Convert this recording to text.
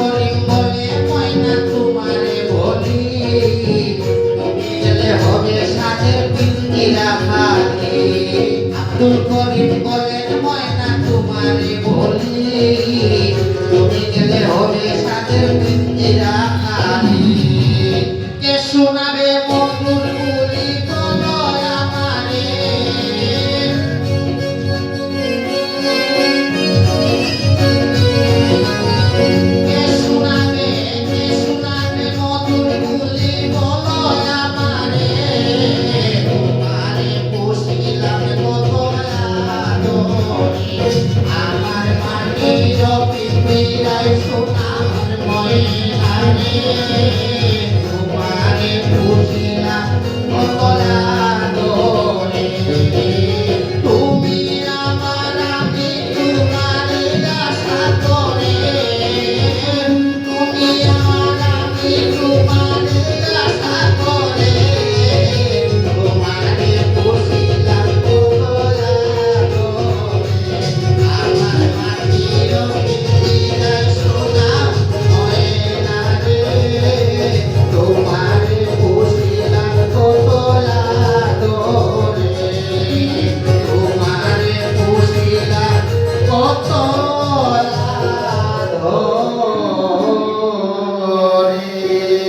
করিম বলে ময়না তোমারে বলি গেলে হবে তোমারে পুষিলাম